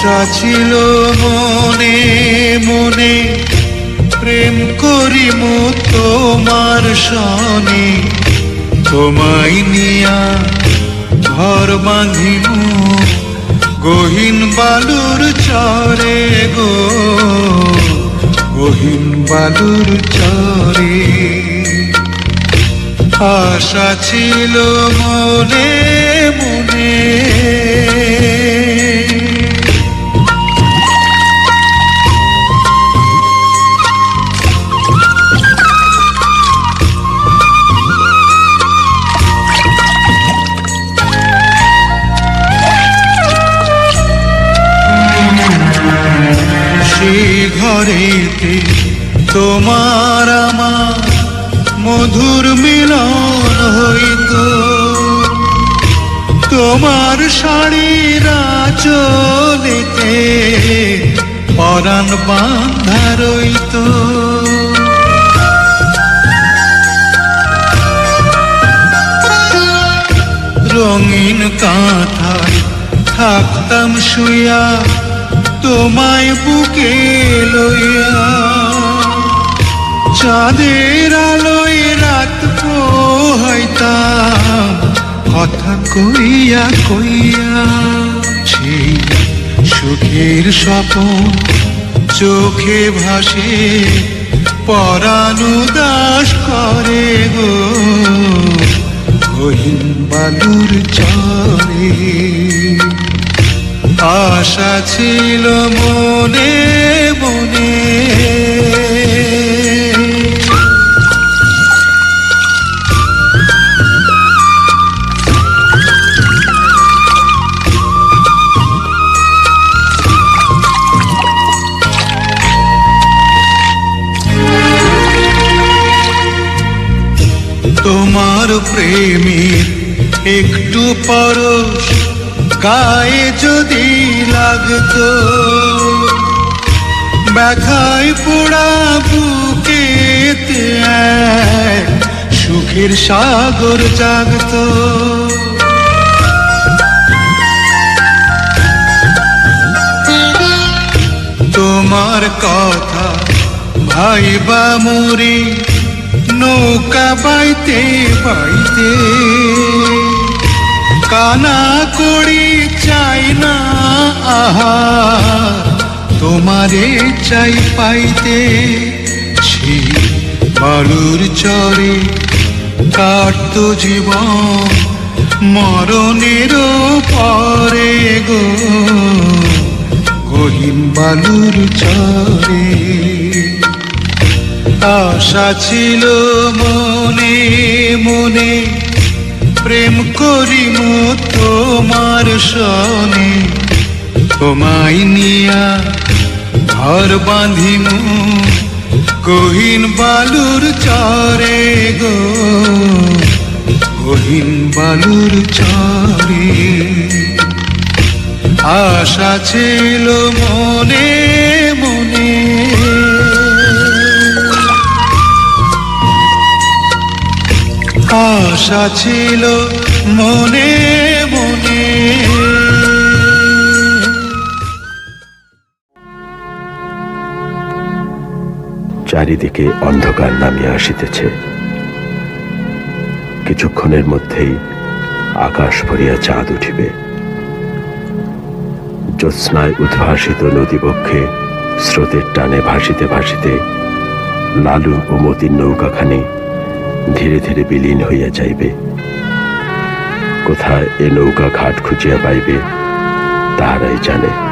আশা ছিল মনে মনে। প্রেম করিম তোমার সনে। তোমায় নিয়া ঘর বাঁধিব, গহীন বালুর চরে গো। গহীন বালুর চরে। আশা ছিল মনে ঘরেতে তোমার আমার মধুর মিলন হইত। তোমার শাড়িরা চলিতে পরাণ বান্ধা রইত। রঙিন কাঁথায় থাকতাম শুয়া তোমায় বুকে লইয়া চাঁদের আলোয় রাত পোহাইতাম কথা কইয়া কইয়া সেই সুখের স্বপন চোখে ভাসে, পরাণু দাস করে গো। গহীন বালুর চরে আশা ছিল মনে মনে। তোমার প্রেমের একটু পরশ গায়ে যদি লাগতো, ব্যথায় পোড়া বুকেতে সুখের সাগর জাগতো। তোমার কথা ভাই বা মুড়ি নৌকা বাইতে বাইতে কানা করি চাই না আহা তোমারে চাই পাইতে ছি বালুর চরে কাটত জীবন মরণের পরে গো। গহীন বালুর চরে আশা ছিল মনে মনে প্রেম করিম তোমার সনে। তোমায় নিয়া ঘর বাঁধিম, গহীন বালুর চরে গো। গহীন বালুর চরে। আশা ছিল মনে আশা ছিল মনে মনে। চারিদিকে অন্ধকার নামিয়া আসিতেছে। কিছুক্ষণের মধ্যেই আকাশ ভরিয়া চাঁদ উঠিবে। জ্যোৎস্নায় উদ্ভাসিত নদীবক্ষে স্রোতের টানে ভাসিতে ভাসিতে লালু ও মতির নৌকাখানি ধীরে ধীরে বিলীন হইয়া যাইবে। কোথায় এ নৌকা ঘাট খুঁজিয়া পাইবে তাহারাই জানে।